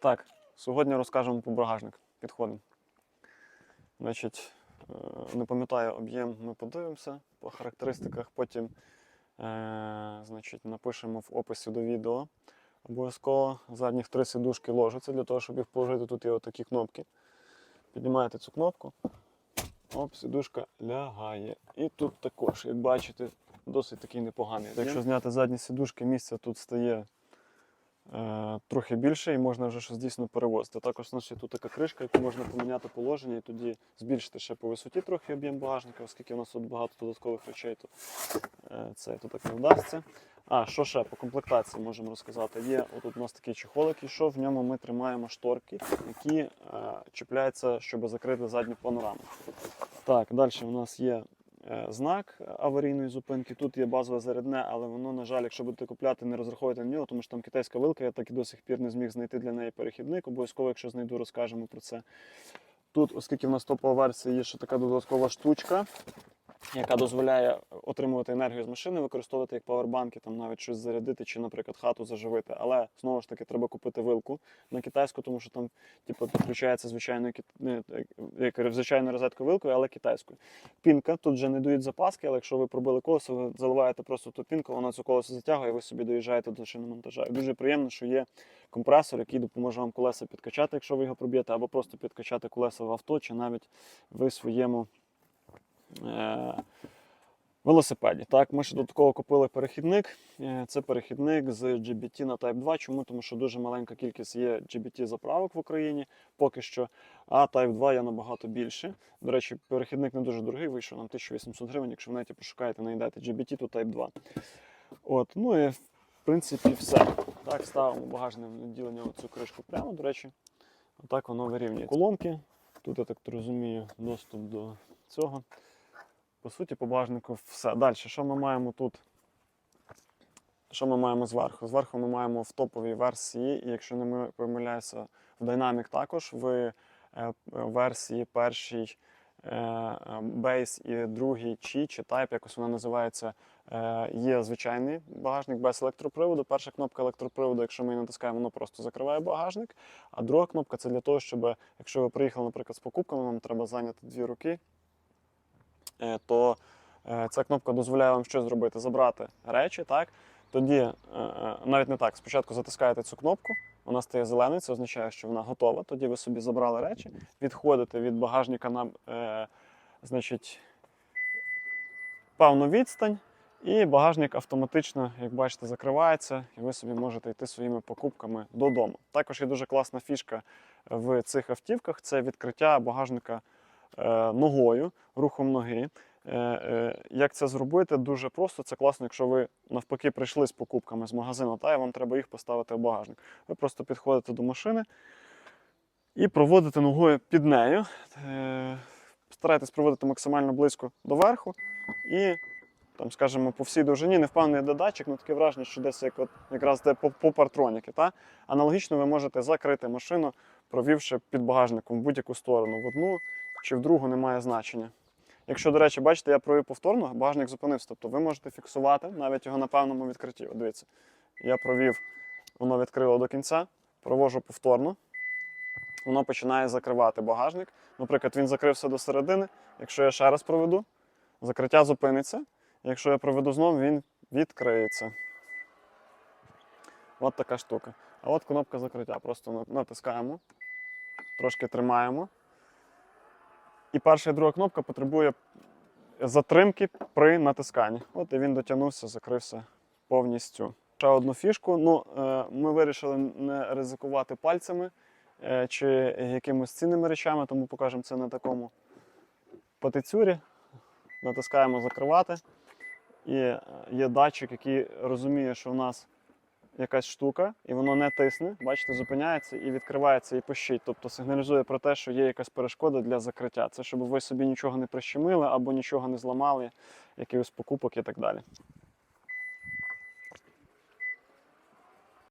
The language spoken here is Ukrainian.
Так, сьогодні розкажемо про багажник. Підходимо. Значить, е, не пам'ятаю об'єм, ми подивимося по характеристиках, потім е, значить, напишемо в описі до відео. Обов'язково задніх три сидушки ложаться для того, щоб їх положити. Тут є отакі кнопки. Піднімаєте цю кнопку, оп, сидушка лягає. І тут також, як бачите, досить такий непоганий. Якщо зняти задні сидушки, місця тут стає трохи більше і можна вже щось дійсно перевозити. Також у нас є тут така кришка, яку можна поміняти положення і тоді збільшити ще по висоті трохи об'єм багажника, оскільки у нас тут багато додаткових речей, то е, це то так не вдасться. А, що ще по комплектації можемо розказати? Є отут у нас такий чехол, який йшов, в ньому ми тримаємо шторки, які е, чіпляються, щоб закрити задню панораму. Так, далі у нас є е, знак аварійної зупинки. Тут є базове зарядне, але воно, на жаль, якщо будете купляти, не розраховуйте на нього, тому що там китайська вилка, я так і до сих пір не зміг знайти для неї перехідник. Обов'язково, якщо знайду, розкажемо про це. Тут, оскільки в нас топова версія, є ще така додаткова штучка, яка дозволяє отримувати енергію з машини, використовувати як павербанки, там навіть щось зарядити чи, наприклад, хату заживити. Але знову ж таки треба купити вилку на китайську, тому що там типу, підключається звичайною звичайною розеткою вилкою, але китайською. Пінка тут вже не дають запаски, але якщо ви пробили колесо, ви заливаєте просто ту пінку, вона цю колесо затягує, і ви собі доїжджаєте до шиномонтажа. І дуже приємно, що є компресор, який допоможе вам колеса підкачати, якщо ви його проб'єте, або просто підкачати колеса в авто, чи навіть ви своєму велосипеді. Так, ми ще додатково купили перехідник. Е, Це перехідник з GBT на Type 2. Чому? Тому що дуже маленька кількість є GBT заправок в Україні поки що, а Type 2 є набагато більше. До речі, перехідник не дуже дорогий, вийшов нам 1800 гривень. Якщо в неті пошукаєте, знайдете GBT, то Type 2. От, ну і в принципі все. Так, ставимо багажне відділення цю кришку прямо, до речі. Отак воно вирівнює. Колонки. Тут, я так розумію, доступ до цього. По суті, по багажнику все. Далі, що ми маємо тут? Що ми маємо зверху? Зверху ми маємо в топовій версії, і якщо не помиляюся, в Dynamic також в е, версії першій е, е, Base і другій Chi, чи Type, якось вона називається, е, є звичайний багажник без електроприводу. Перша кнопка електроприводу, якщо ми її натискаємо, воно просто закриває багажник. А друга кнопка це для того, щоб якщо ви приїхали, наприклад, з покупками, вам треба зайняти дві руки, е, то е, ця кнопка дозволяє вам що зробити? Забрати речі, так? Тоді е, е, навіть не так. Спочатку затискаєте цю кнопку, вона стає зеленою, це означає, що вона готова. Тоді ви собі забрали речі, відходите від багажника на е, значить, певну відстань, і багажник автоматично, як бачите, закривається, і ви собі можете йти своїми покупками додому. Також є дуже класна фішка в цих автівках це відкриття багажника е, ногою, рухом ноги. Е, е, Як це зробити? Дуже просто. Це класно, якщо ви навпаки прийшли з покупками з магазину, та і вам треба їх поставити в багажник. Ви просто підходите до машини і проводите ногою під нею. Е, Старайтесь проводити максимально близько до верху і, там, скажімо, по всій довжині не впевнений де датчик, але таке враження, що десь як от, якраз де по, по партроніки. Та? Аналогічно ви можете закрити машину, провівши під багажником в будь-яку сторону, в одну чи в другу немає значення. Якщо, до речі, бачите, я провів повторно, багажник зупинився. Тобто ви можете фіксувати навіть його на певному відкритті. От дивіться, я провів, воно відкрило до кінця, провожу повторно, воно починає закривати багажник. Наприклад, він закрився до середини. Якщо я ще раз проведу, закриття зупиниться. Якщо я проведу знову, він відкриється. От така штука. А от кнопка закриття. Просто натискаємо, трошки тримаємо. І перша і друга кнопка потребує затримки при натисканні. От і він дотягнувся, закрився повністю. Ще одну фішку. Ну, е, ми вирішили не ризикувати пальцями е, чи якимось цінними речами, тому покажемо це на такому патицюрі. Натискаємо закривати. І е, є датчик, який розуміє, що в нас якась штука, і воно не тисне. Бачите, зупиняється і відкривається і пищить. Тобто сигналізує про те, що є якась перешкода для закриття. Це щоб ви собі нічого не прищемили або нічого не зламали, якихось покупок і так далі.